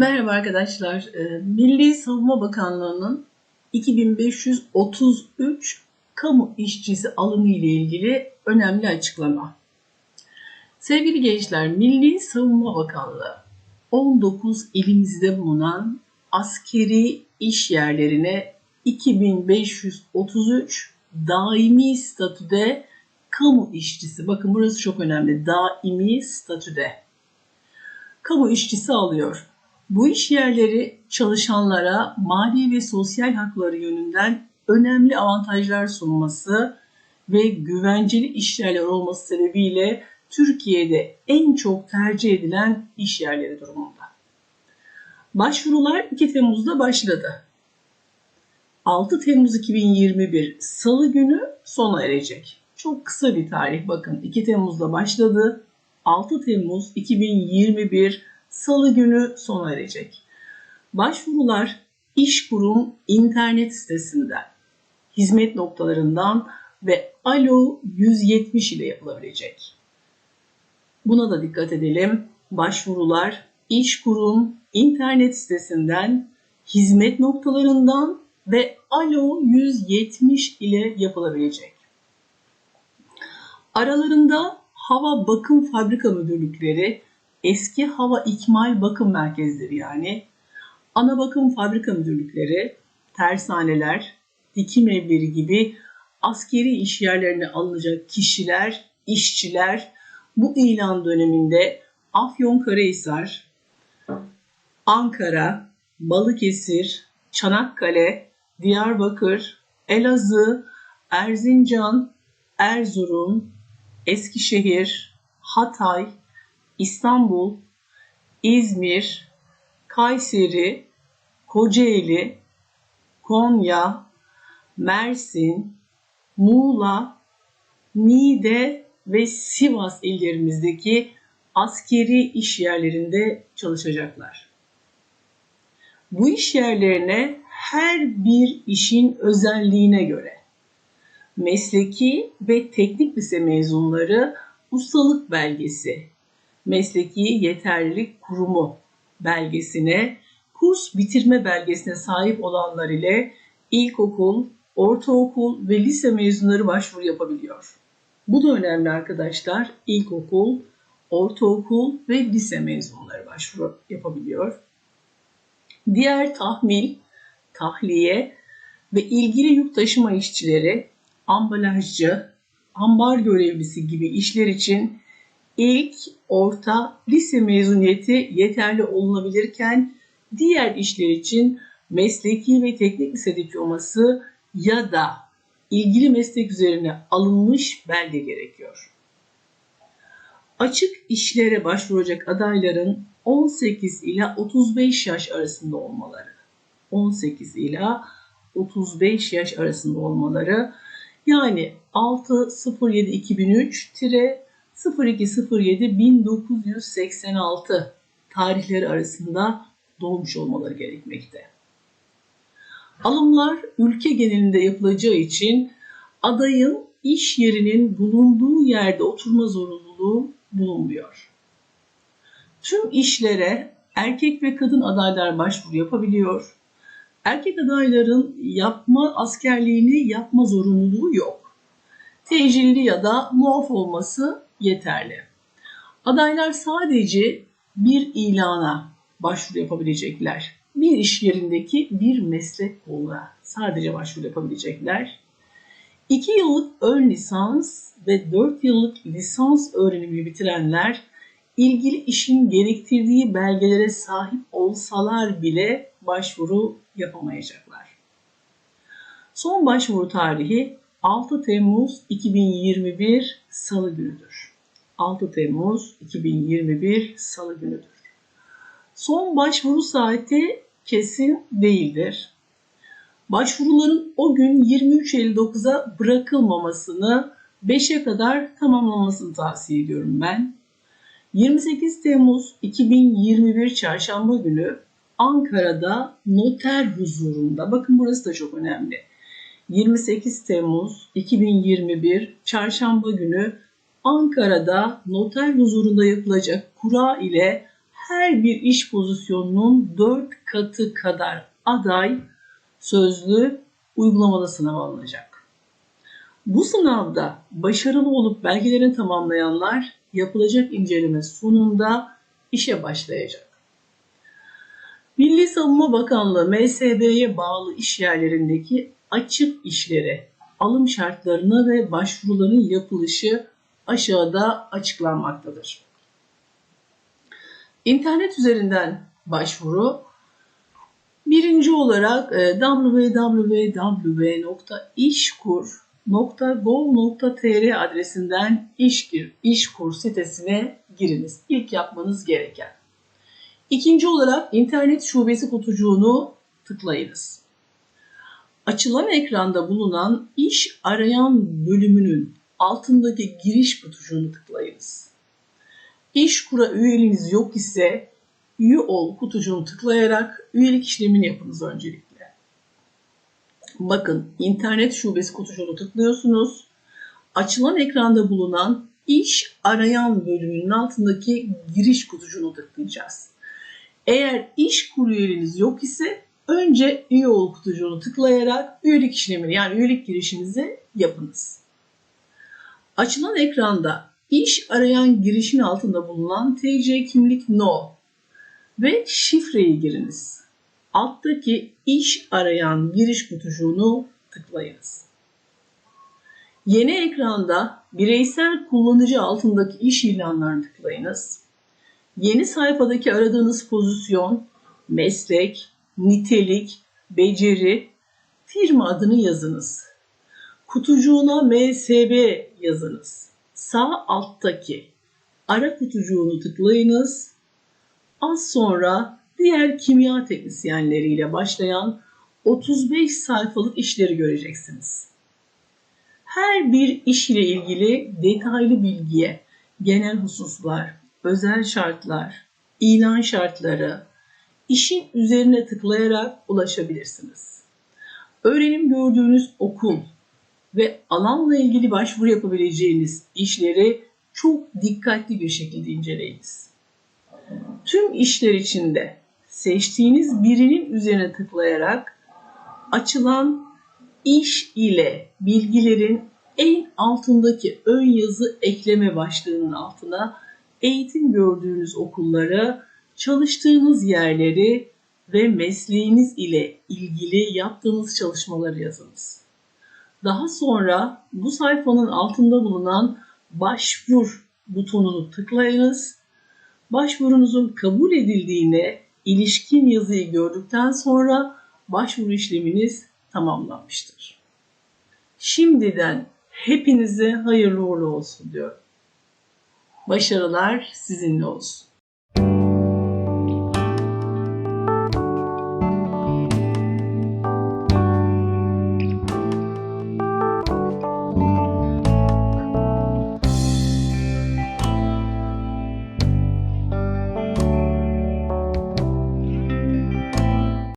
Merhaba arkadaşlar. Ee, Milli Savunma Bakanlığı'nın 2533 kamu işçisi alımı ile ilgili önemli açıklama. Sevgili gençler, Milli Savunma Bakanlığı 19 ilimizde bulunan askeri iş yerlerine 2533 daimi statüde kamu işçisi, bakın burası çok önemli, daimi statüde kamu işçisi alıyor. Bu iş yerleri çalışanlara mali ve sosyal hakları yönünden önemli avantajlar sunması ve güvenceli işyerler olması sebebiyle Türkiye'de en çok tercih edilen iş yerleri durumunda. Başvurular 2 Temmuz'da başladı. 6 Temmuz 2021 Salı günü sona erecek. Çok kısa bir tarih bakın 2 Temmuz'da başladı. 6 Temmuz 2021 Salı günü sona erecek. Başvurular İşkurum internet sitesinden, hizmet noktalarından ve Alo 170 ile yapılabilecek. Buna da dikkat edelim. Başvurular İşkurum internet sitesinden, hizmet noktalarından ve Alo 170 ile yapılabilecek. Aralarında hava bakım fabrika müdürlükleri, eski hava ikmal bakım merkezleri yani. Ana bakım fabrika müdürlükleri, tersaneler, dikim evleri gibi askeri iş yerlerine alınacak kişiler, işçiler bu ilan döneminde Afyonkarahisar, Ankara, Balıkesir, Çanakkale, Diyarbakır, Elazığ, Erzincan, Erzurum, Eskişehir, Hatay, İstanbul, İzmir, Kayseri, Kocaeli, Konya, Mersin, Muğla, Niğde ve Sivas illerimizdeki askeri iş yerlerinde çalışacaklar. Bu iş yerlerine her bir işin özelliğine göre mesleki ve teknik lise mezunları ustalık belgesi, mesleki yeterlilik kurumu belgesine, kurs bitirme belgesine sahip olanlar ile ilkokul, ortaokul ve lise mezunları başvuru yapabiliyor. Bu da önemli arkadaşlar. İlkokul, ortaokul ve lise mezunları başvuru yapabiliyor. Diğer tahmil, tahliye ve ilgili yük taşıma işçileri, ambalajcı, ambar görevlisi gibi işler için ilk, orta, lise mezuniyeti yeterli olunabilirken diğer işler için mesleki ve teknik lise diploması ya da ilgili meslek üzerine alınmış belge gerekiyor. Açık işlere başvuracak adayların 18 ila 35 yaş arasında olmaları. 18 ila 35 yaş arasında olmaları yani 607 2003 0207 1986 tarihleri arasında doğmuş olmaları gerekmekte. Alımlar ülke genelinde yapılacağı için adayın iş yerinin bulunduğu yerde oturma zorunluluğu bulunmuyor. Tüm işlere erkek ve kadın adaylar başvuru yapabiliyor. Erkek adayların yapma askerliğini yapma zorunluluğu yok. Tecilli ya da muaf olması yeterli. Adaylar sadece bir ilana başvuru yapabilecekler. Bir iş yerindeki bir meslek koluna sadece başvuru yapabilecekler. 2 yıllık ön lisans ve 4 yıllık lisans öğrenimi bitirenler ilgili işin gerektirdiği belgelere sahip olsalar bile başvuru yapamayacaklar. Son başvuru tarihi 6 Temmuz 2021 Salı günüdür. 6 Temmuz 2021 Salı günüdür. Son başvuru saati kesin değildir. Başvuruların o gün 23.59'a bırakılmamasını 5'e kadar tamamlanmasını tavsiye ediyorum ben. 28 Temmuz 2021 Çarşamba günü Ankara'da noter huzurunda, bakın burası da çok önemli. 28 Temmuz 2021 Çarşamba günü Ankara'da noter huzurunda yapılacak kura ile her bir iş pozisyonunun 4 katı kadar aday sözlü uygulamalı sınav alınacak. Bu sınavda başarılı olup belgelerini tamamlayanlar yapılacak inceleme sonunda işe başlayacak. Milli Savunma Bakanlığı MSB'ye bağlı iş yerlerindeki açık işlere alım şartlarına ve başvuruların yapılışı aşağıda açıklanmaktadır. İnternet üzerinden başvuru birinci olarak e, www.işkur.gov.tr adresinden işgir, işkur sitesine giriniz. İlk yapmanız gereken. İkinci olarak internet şubesi kutucuğunu tıklayınız. Açılan ekranda bulunan iş arayan bölümünün altındaki giriş kutucuğunu tıklayınız. İş kura üyeliğiniz yok ise üye ol kutucuğunu tıklayarak üyelik işlemini yapınız öncelikle. Bakın internet şubesi kutucuğunu tıklıyorsunuz. Açılan ekranda bulunan iş arayan bölümünün altındaki giriş kutucuğunu tıklayacağız. Eğer iş kuru üyeliğiniz yok ise önce üye ol kutucuğunu tıklayarak üyelik işlemini yani üyelik girişinizi yapınız. Açılan ekranda iş arayan girişin altında bulunan TC kimlik no ve şifreyi giriniz. Alttaki iş arayan giriş kutucuğunu tıklayınız. Yeni ekranda bireysel kullanıcı altındaki iş ilanlarını tıklayınız. Yeni sayfadaki aradığınız pozisyon, meslek, nitelik, beceri, firma adını yazınız. Kutucuğuna MSB yazınız. Sağ alttaki ara kutucuğunu tıklayınız. Az sonra diğer kimya teknisyenleriyle başlayan 35 sayfalık işleri göreceksiniz. Her bir iş ile ilgili detaylı bilgiye, genel hususlar, özel şartlar, ilan şartları, işin üzerine tıklayarak ulaşabilirsiniz. Öğrenim gördüğünüz okul ve alanla ilgili başvuru yapabileceğiniz işleri çok dikkatli bir şekilde inceleyiniz. Tüm işler içinde seçtiğiniz birinin üzerine tıklayarak açılan iş ile bilgilerin en altındaki ön yazı ekleme başlığının altına eğitim gördüğünüz okulları, çalıştığınız yerleri ve mesleğiniz ile ilgili yaptığınız çalışmaları yazınız. Daha sonra bu sayfanın altında bulunan başvur butonunu tıklayınız. Başvurunuzun kabul edildiğine ilişkin yazıyı gördükten sonra başvuru işleminiz tamamlanmıştır. Şimdiden hepinize hayırlı uğurlu olsun diyorum. Başarılar sizinle olsun.